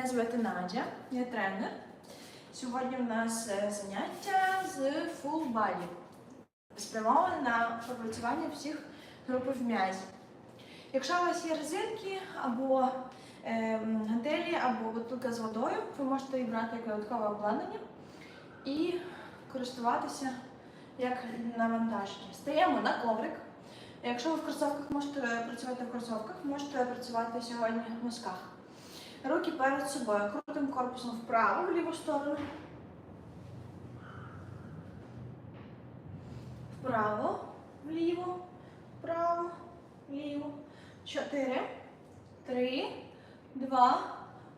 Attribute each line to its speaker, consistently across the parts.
Speaker 1: Мене звати Надя, я тренер. Сьогодні в нас е, заняття з full body, спрямоване на пропрацювання всіх груп м'язів. Якщо у вас є резинки або е, гантелі, або бутилка з водою, ви можете її брати як додаткове обладнання і користуватися як навантаження. Стаємо на коврик. Якщо ви в кросовках можете працювати в кросовках, можете працювати сьогодні в носках. Руки перед собою. Крутим корпусом вправо, в ліву сторону. Вправо, вліво, вправо, вліво. Чотири, три, два,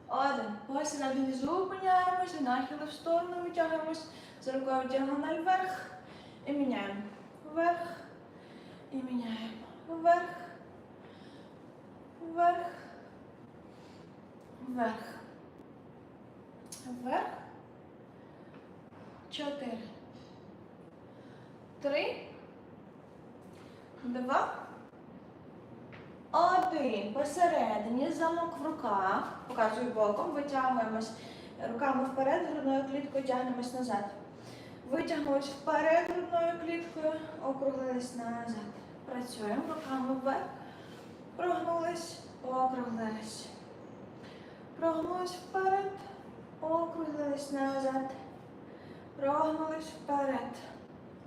Speaker 1: один. Посередині зупиняємося, нахили в сторону витягуємось. За рукою діагональ вверх. І міняємо. Вверх. І міняємо. Вверх. Вверх. Вверх. Вверх. Чотири. Три. Два. Один. Посередині замок в руках. Показую боком. Витягуємось руками вперед, грудною кліткою тягнемось назад. Витягнулись вперед грудною кліткою, округлились назад. Працюємо руками вверх. Прогнулись, округлились. Прогнулись вперед, округлились назад. Прогнулись вперед,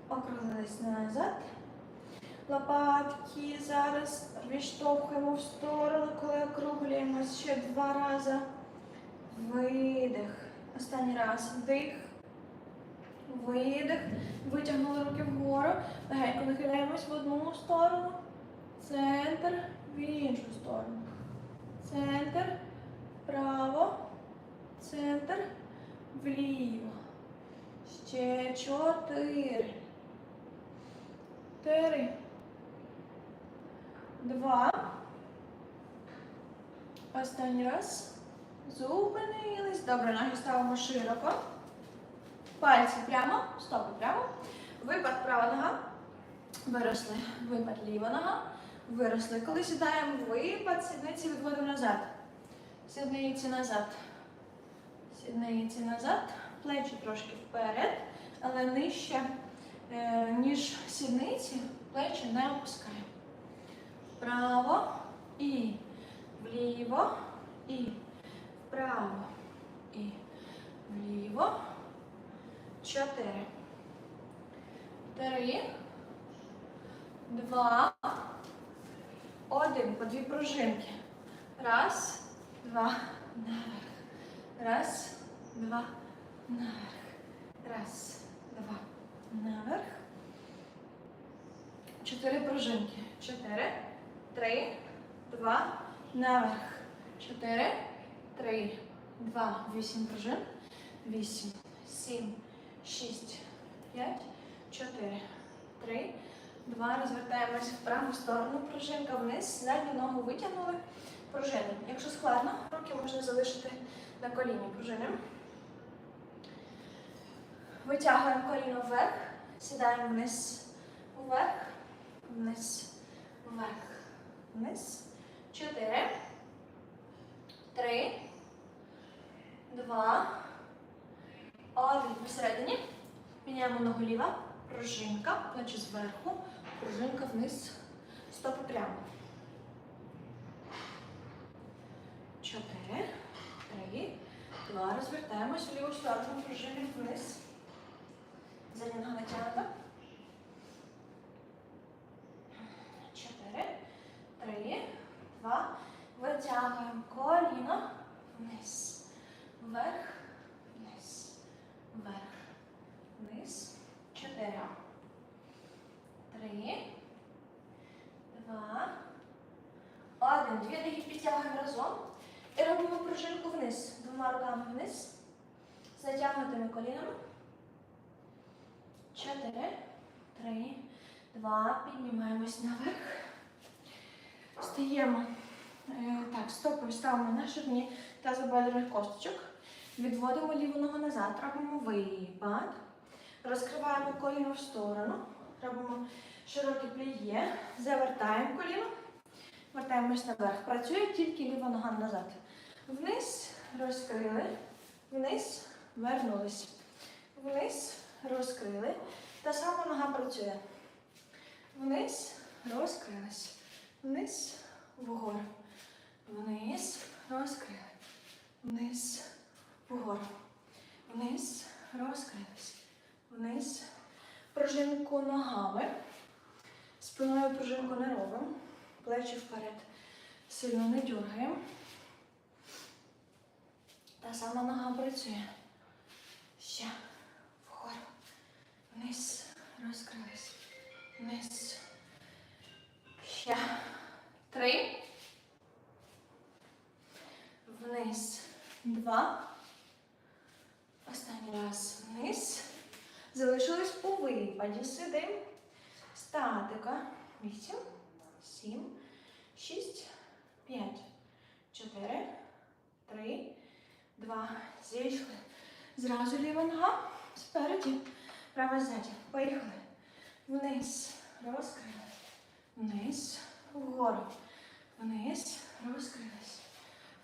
Speaker 1: округлились назад. Лопатки зараз відштовхуємо в сторону, коли округлюємось ще два рази. Видих. Останній раз. Вдих. Видих. Витягнули руки вгору. Легенько нахиляємось в одну сторону. Центр в іншу сторону. Центр. Вправо. Центр. Вліво. Ще чотири. Три. Два. Останній раз. Зупинились. Добре, ноги ставимо широко. Пальці прямо, стопи прямо. Випад права нога. Виросли. Випад ліва нога. Виросли. Коли сідаємо випад, сідниці відводимо назад. Сідниці назад. Сідниці назад. Плечі трошки вперед, але нижче, е, ніж сідниці, плечі не опускаємо. Вправо і вліво, і вправо, і вліво. Чотири. Три. Два. Один. По дві пружинки. Раз, два, наверх. Раз, два, наверх. Раз, два, наверх. Чотири пружинки. Чотири, три, два, наверх. Чотири, три, два, вісім пружин. Вісім, сім, шість, п'ять, чотири, три, два. Розвертаємось в праву сторону. Пружинка вниз. Задню ногу витягнули. Пружини. Якщо складно, руки можна залишити на коліні пружини. Витягуємо коліно вверх, сідаємо вниз, вверх, вниз, вверх, вниз. Чотири. Три. Два. Один. Посередині. Міняємо ногу ліва. Пружинка. Плечі зверху. Пружинка вниз. Стопи прямо. Чотири. Три. Два. Розвертаємось в ліву сторону. Пружини вниз. Задня нога натягнута. Чотири. Три. Два. Витягуємо коліно. Вниз. Вверх. Вниз. Вверх. Вниз. Чотири. Три. Два. Один. Дві ноги підтягуємо разом. Робимо пружинку вниз. Двома руками вниз. Затягнутими колінами. Чотири. Три. Два. Піднімаємось наверх. Стаємо. Е, Так, стопи ставимо на ширні тазобедрених косточок. Відводимо ліву ногу назад, робимо випад. Розкриваємо коліно в сторону. Робимо широке пліє. Завертаємо коліно. Вертаємось наверх. Працює тільки ліва нога назад. Вниз, розкрили, вниз, вернулись. Вниз, розкрили. Та сама нога працює. Вниз, розкрились. Вниз, вгору. Вниз, розкрили. Вниз, вгору. Вниз, розкрились. Вниз. Пружинку ногами. Спиною пружинку не робимо. Плечі вперед. Сильно не дергаємо. Та сама нога працює. Ще. Вгору. Вниз. Розкрились. Вниз. Ще. Три. Вниз. Два. Останній раз вниз. Залишились у випаді. Сидим. Статика. Вісім. Сім. Шість. П'ять. Чотири. Три. Два. Зійшли. Зразу ліва нога. Спереді. Права ззаді. Поїхали. Вниз. Розкрили. Вниз. Вгору. Вниз. Розкрились.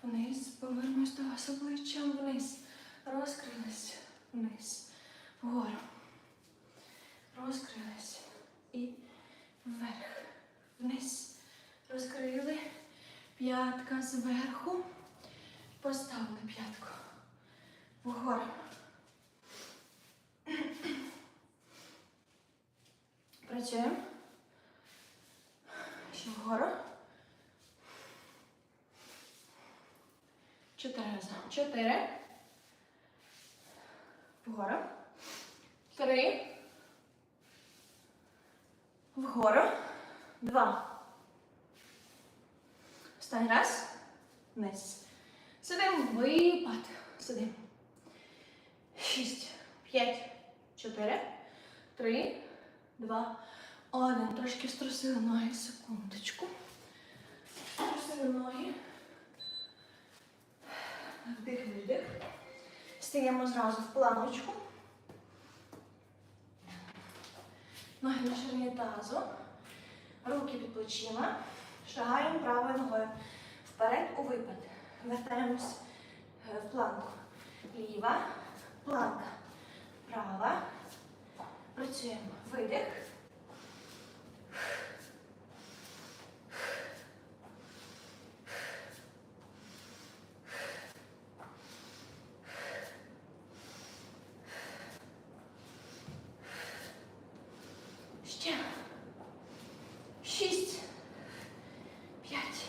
Speaker 1: Вниз. Повернемось до вас обличчям. Вниз. Розкрились. Вниз. Вгору. Розкрились. І вверх. Вниз. Розкрили. П'ятка зверху. Поставили п'ятку. Вгору. Працюємо. Ще вгору. Чотири рази. Чотири. Вгору. Три. Вгору. Два. Останній раз. Вниз. Сидимо. Випад. Сидимо. Шість. П'ять. Чотири. Три. Два. Один. Трошки струсили ноги. Секундочку. Струсили ноги. Вдих, видих. Стаємо зразу в планочку. Ноги на ширині тазу. Руки під плечима. Шагаємо правою ногою. Вперед у випад. Вертаємось е, в планку. Ліва. Планка. Права. Працюємо. Видих. Ще. Шість. П'ять.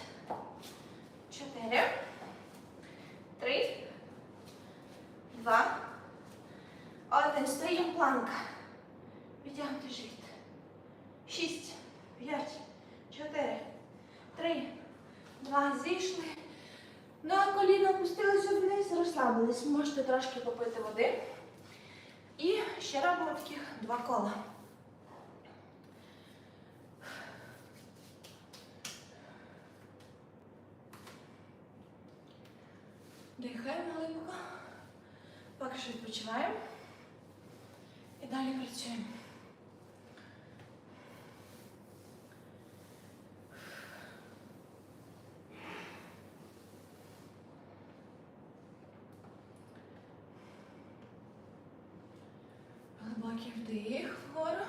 Speaker 1: Чотири. Три. Два. Один. Стоїмо планка. Відтягнути живіт. Шість. П'ять. Чотири. Три. Два. Зійшли. На коліна опустилися вниз, розслабились. Можете трошки попити води. І ще робимо таких два кола. Дихаємо глибоко. Поки що відпочиваємо. Далі працюємо. Глибокий вдих вгору.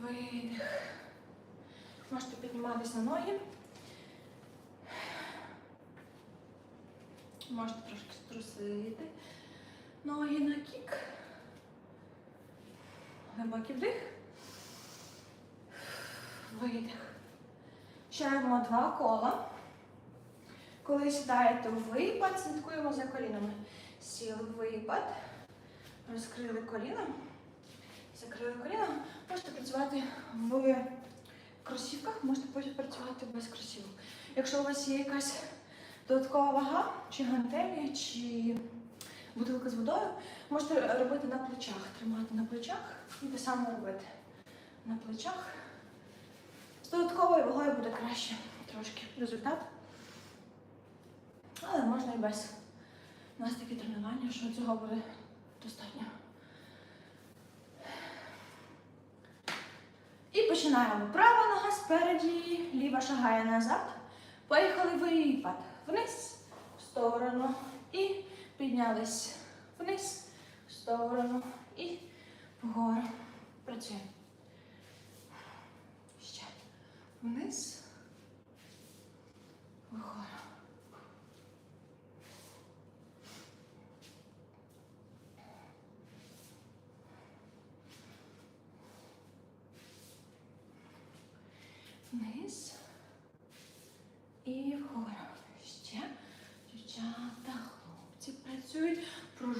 Speaker 1: Видих. Можете підніматися на ноги. Можете трошки струсити ноги на кік. Глибокий вдих. Видих. Ще робимо два кола. Коли сідаєте випад, слідкуємо за колінами. Сіли випад. Розкрили коліна. Закрили коліна. Можете працювати в кросівках, можете працювати без кросівок. Якщо у вас є якась додаткова вага, чи гантелі, чи бутилка з водою, можете робити на плечах, тримати на плечах і те саме робити. На плечах. З додатковою вагою буде краще трошки результат. Але можна і без. У нас такі тренування, що цього буде достатньо. І починаємо. Права нога спереді, ліва шагає назад. Поїхали випад. Вниз, в сторону і піднялись вниз, в сторону і вгору. Працюємо. Ще вниз, вгору. Вниз і вгору. Ще дівчата, хлопці працюють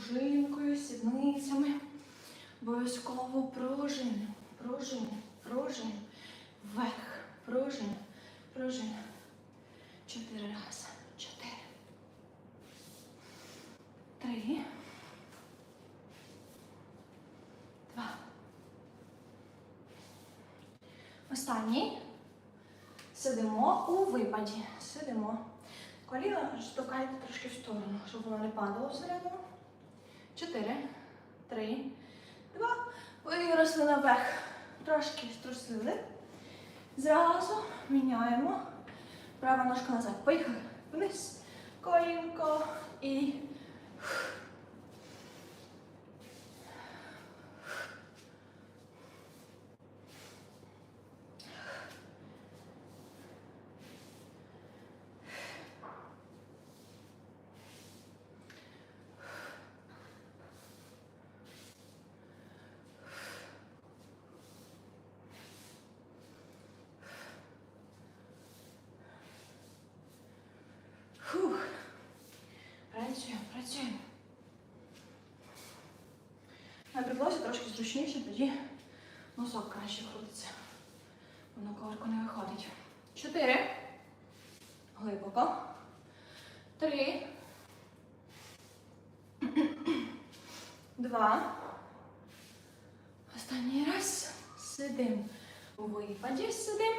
Speaker 1: пружинкою, сідницями. Обов'язково пружини, пружини, пружини. Вверх, пружини, пружини. Чотири рази. Чотири. Три. Два. Останній. Сидимо у випаді. Сидимо. Коліна штукайте трошки в сторону, щоб воно не падало всередину. Чотири. Три. Два. Виросли наверх. Трошки струсили. Зразу міняємо. Права ножка назад. Поїхали. Вниз. Колінко і. Фух. Працюємо, працюємо. На підлозі трошки зручніше, тоді носок краще крутиться. Воно коварку не виходить. Чотири. Глибоко. Три. Два. Останній раз. Сидим. У випаді сидим.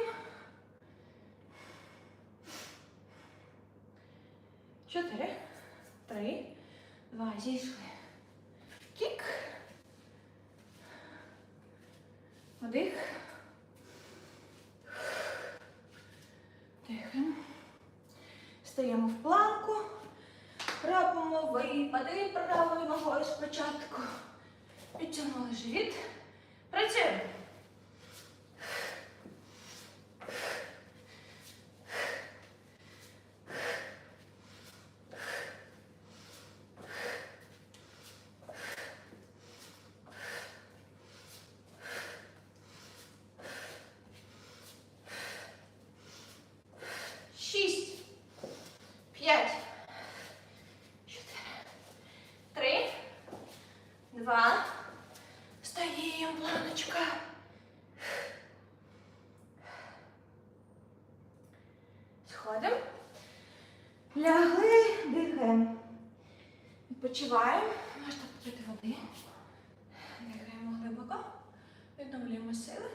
Speaker 1: Чотири, три, два, зійшли. Кік. Вдих. Дихаємо. Стаємо в планку. Робимо випади правою ногою спочатку. Підтягнули живіт. Працюємо. Шість. П'ять. Чотири. Три. Два. Стоїмо, планочка. Сходимо. Лягли, дихаємо. Відпочиваємо. Можете попити води. Дихаємо глибоко. Відновлюємо сили.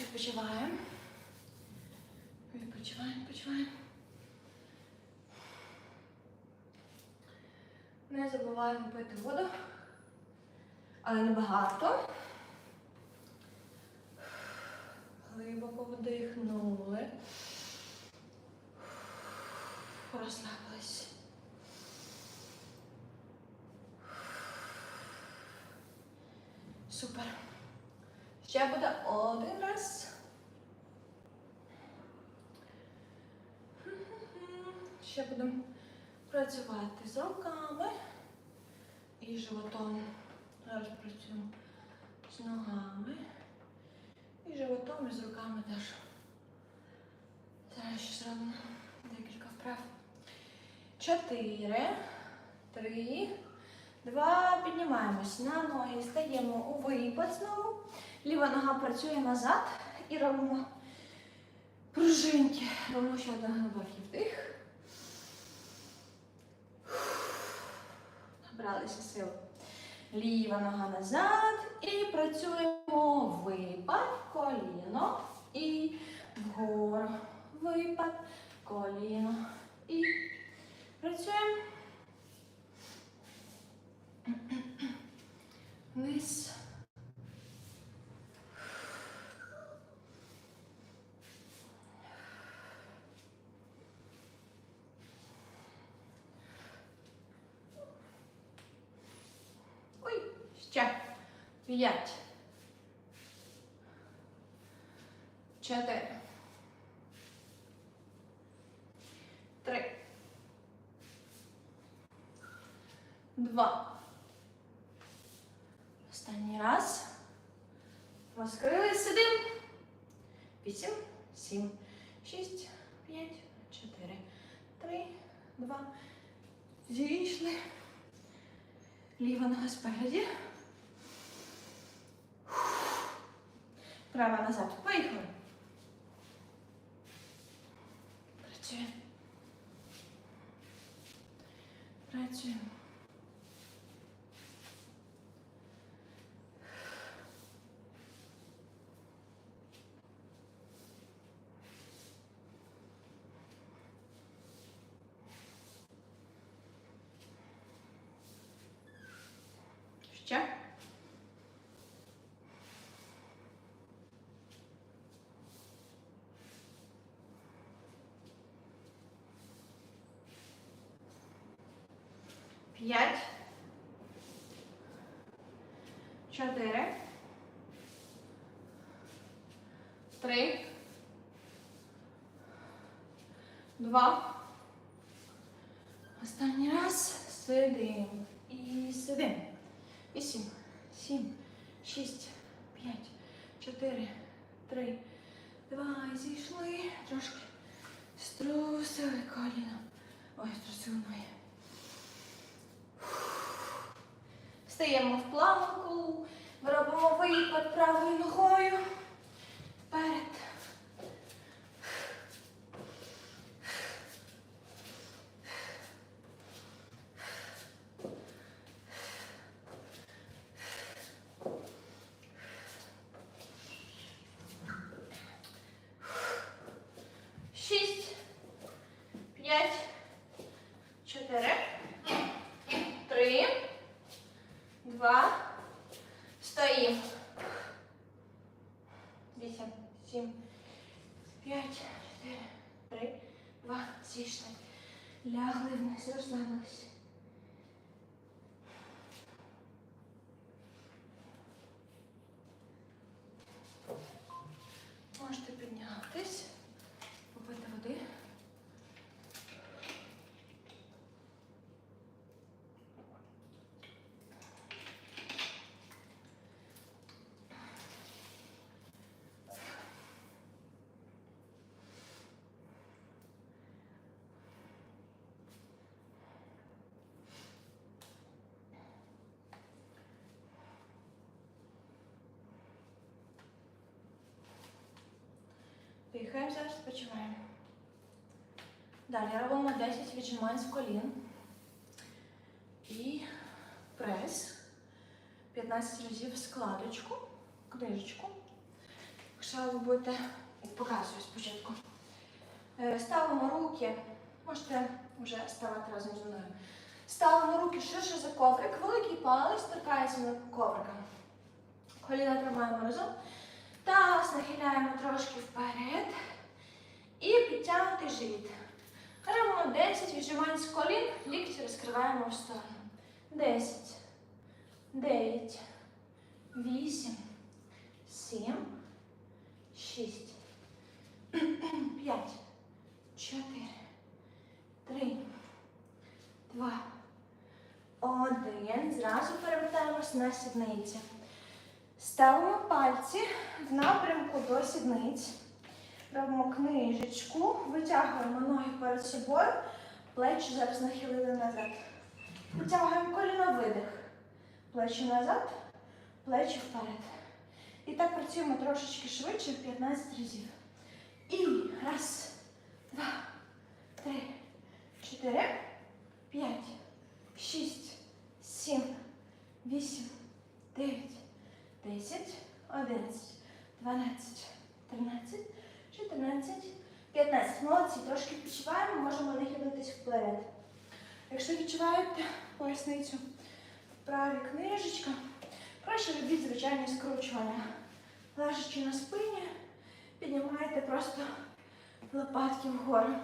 Speaker 1: Відпочиваємо. Відпочиваємо, відпочиваємо. Не забуваємо пити воду, але не багато. Глибоко вдихнули. Розслабились. Супер. Ще буде один раз. Ще будемо працювати з руками і животом. Зараз працюємо з ногами. І животом, і з руками теж. Зараз ще зробимо декілька вправ. Чотири, три, два. Піднімаємось на ноги, стаємо у випад знову. Ліва нога працює назад і робимо пружинки. Робимо ще один глибокий вдих. Набралися сил. Ліва нога назад і працюємо випад, коліно І вгору. Випад. Коліно. І працюємо. Вниз. Ой, ще. П'ять. Чотири. Три. Два. Останній раз. Розкрили, сидим. Вісім, сім, шість, п'ять, чотири, три, два. Зійшли. Ліва нога спереді. Права назад. Поїхали. Працюємо. Працюємо. Ще. П'ять. Чотири. Три. Два. Останній раз. Сидим. І сидим. Вісім, сім, шість, п'ять, чотири, три, два. І зійшли. Трошки струсили коліно. Ой, струсили ноги. Стаємо в планку, робимо випад правою ногою. Вперед. Шість, п'ять, чотири, три, два, стоїмо. Вісім, сім, п'ять, чотири, три, два, зійшли. Лягли вниз, розслабились. Можете піднятись, попити води. Дихаємо зараз, спочиваємо. Далі робимо 10 віджимань з колін. І прес. 15 разів складочку, книжечку. Якщо ви будете, показую спочатку. Е, Ставимо руки, можете вже ставати разом зі мною. Ставимо руки ширше за коврик, великий палець торкається на коврика. Коліна тримаємо разом. Таз нахиляємо трошки вперед. І підтягнути живіт. Робимо 10 віджимань з колін, лікті розкриваємо в сторону. 10, 9, 8, 7, 6, 5, 4, 3, 2, 1. Зразу перевертаємось на сідниці. Ставимо пальці в напрямку до сідниць. Робимо книжечку, витягуємо ноги перед собою, плечі зараз нахилили назад. Витягуємо коліно видих. Плечі назад, плечі вперед. І так працюємо трошечки швидше, 15 разів. І раз, два, три, чотири, п'ять, шість, сім, вісім, дев'ять. 10, 11, 12, 13, 14, 15. Молодці, трошки відчуваємо, можемо нахилитись вперед. Якщо відчуваєте поясницю в правій книжечка, краще робіть звичайні скручування. Лежачи на спині, піднімаєте просто лопатки вгору.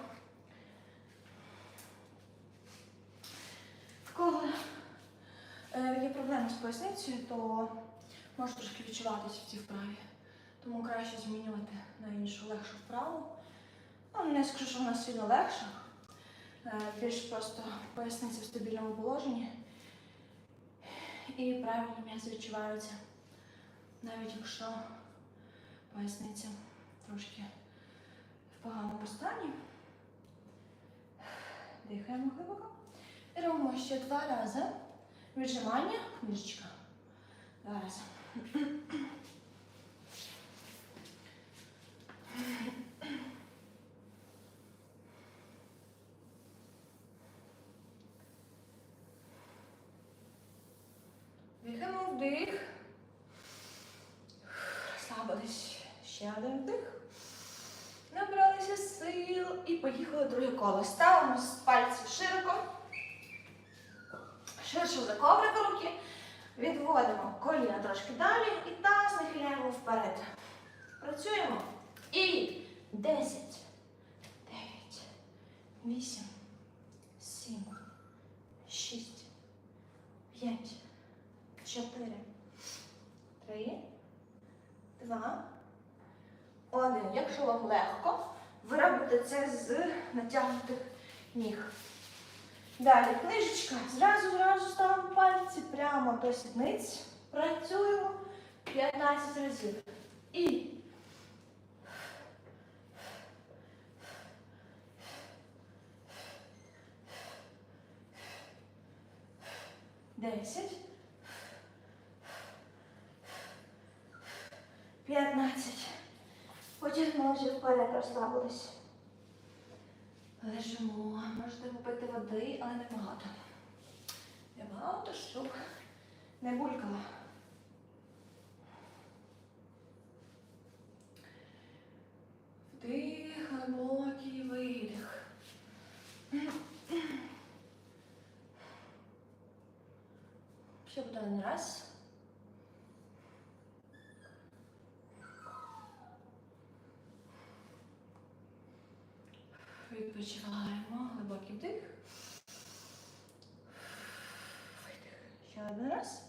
Speaker 1: Кого е, є проблеми з поясницею, то може трошки відчуватися в цій вправі. Тому краще змінювати на іншу легшу вправу. Ну, не скажу, що вона сильно легша. Е, Більш просто поясниця в стабільному положенні. І правильні м'язи відчуваються. Навіть якщо поясниця трошки в поганому стані. Дихаємо глибоко. І робимо ще два рази. Віджимання, книжечка. Два рази. Дихаємо вдих. Розслабились. Ще один вдих. Набралися сил і поїхали друге коло. Ставимо пальці широко. Ширше за коврик руки. Відводимо коліна трошки далі і таз нахиляємо вперед. Працюємо. І 10, 9, 8, 7, 6, 5, 4, 3, 2, 1. Якщо вам легко, ви робите це з натягнутих ніг. Далі книжечка. Зразу зразу ставимо пальці прямо до сідниць. Працюємо 15 разів. І десять. Потягнули вже вперед, розслабились. Лежимо. Можете попити води, але не багато. Не багато, щоб не булькало. Вдих, глибокий видих. Ще буде один раз. Відпочиваємо. Глибокий вдих. Видих. Ще один раз.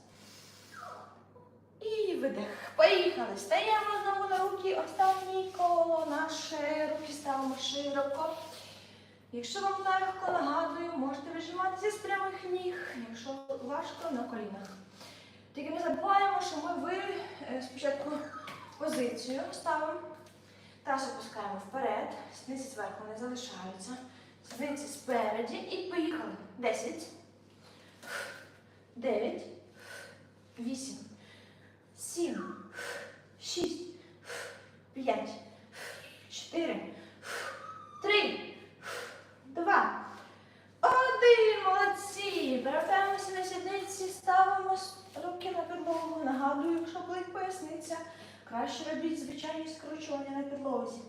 Speaker 1: І видих. Поїхали. Стаємо знову на руки. Останнє коло. Наше руки ставимо широко. Якщо вам легко, нагадую, можете вижиматися з прямих ніг, якщо важко на колінах. Тільки не забуваємо, що ми ви е, спочатку позицію ставимо. Таз опускаємо вперед, сідниці зверху не залишаються. Сідниці спереді і поїхали. 10, 9, 8, 7, 6, 5, 4, 3, 2, 1. Молодці. Повертаємося на сідниці, ставимо руки на підлогу. Нагадую, якщо болить поясниця. Краще робіть звичайні скручування на підлозі.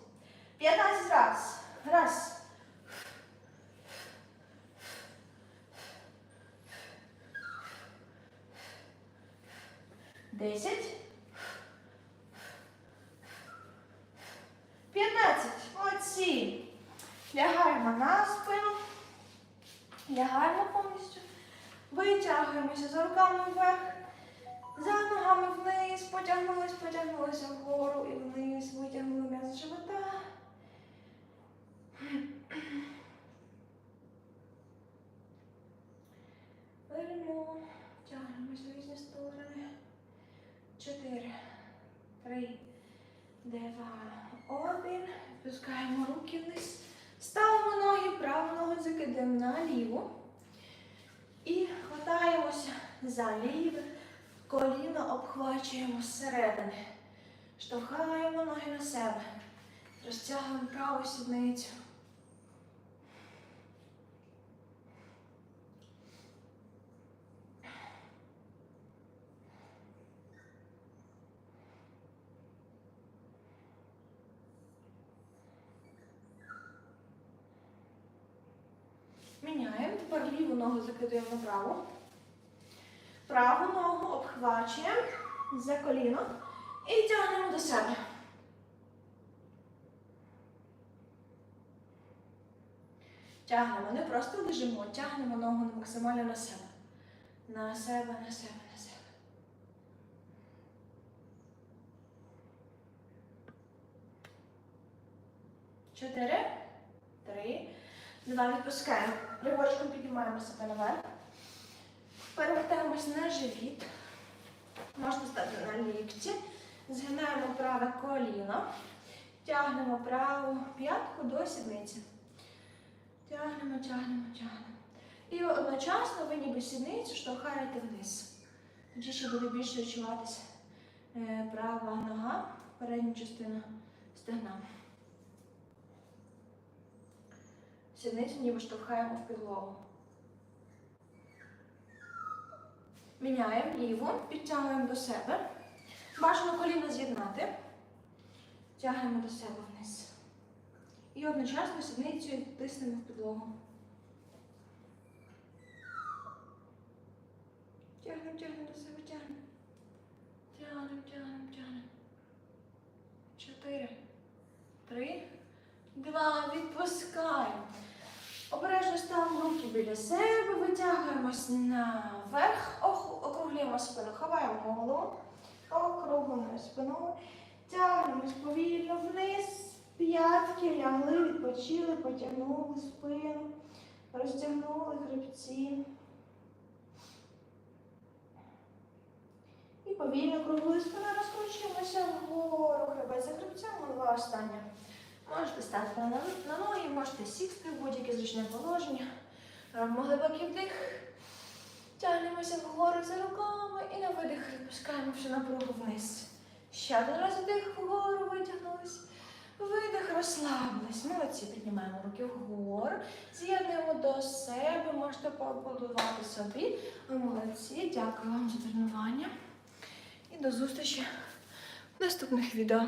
Speaker 1: 15 раз. Раз. Десять. П'ятнадцять. Молодці. Лягаємо на спину. Лягаємо повністю. Витягуємося за руками вверх. За ногами вниз, потягнулись, потягнулися вгору і вниз, витягнули м'язи живота. Беремо, тягнемось в різні сторони. Чотири, три, два, один. Пускаємо руки вниз. Ставимо ноги, праву ногу закидаємо на ліву. І хватаємося за ліве. Коліно обхвачуємо зсередини. Штовхаємо ноги на себе. Розтягуємо праву сідницю. Міняємо. Тепер ліву ногу закидуємо на праву. Праву ногу обхвачуємо за коліно і тягнемо до себе. Тягнемо, не просто лежимо, тягнемо ногу максимально на себе. На себе, на себе, на себе. Чотири, три, два. Відпускаємо. Ривочком піднімаємо себе наверх. Перевертаємось на живіт. Можна стати на лікті. Згинаємо праве коліно. Тягнемо праву п'ятку до сідниці. Тягнемо, тягнемо, тягнемо. І одночасно ви ніби сідницю штовхаєте вниз. Тоді ще буде більше відчуватися е, права нога, передня частина стегна. Сідницю ніби штовхаємо в підлогу. Міняємо ліву, підтягуємо до себе. Бажано коліно з'єднати. Тягнемо до себе вниз. І одночасно сідницею тиснемо в підлогу. Тягнемо, тягнемо до себе, тягнемо. Тягнемо, тягнемо, тягнемо. Чотири. Три. Два. Відпускаємо. Обережно ставимо руки біля себе, витягуємось наверх, округлюємо спину, ховаємо голову, округленою спиною, тягнемось повільно вниз, п'ятки лягли, відпочили, потягнули спину, розтягнули хребці. І повільно круглою спиною розкручуємося вгору, хребець за хребцем, голова остання. Можете стати на, ноги, можете сісти в будь-яке зручне положення. Робимо глибокий вдих. Тягнемося вгору за руками і на видих відпускаємо всю напругу вниз. Ще один раз вдих вгору, витягнулись. Видих, розслабились. Молодці, піднімаємо руки вгору. З'єднуємо до себе, можете поаплодувати собі. Ви молодці, дякую вам за тренування. І до зустрічі в наступних відео.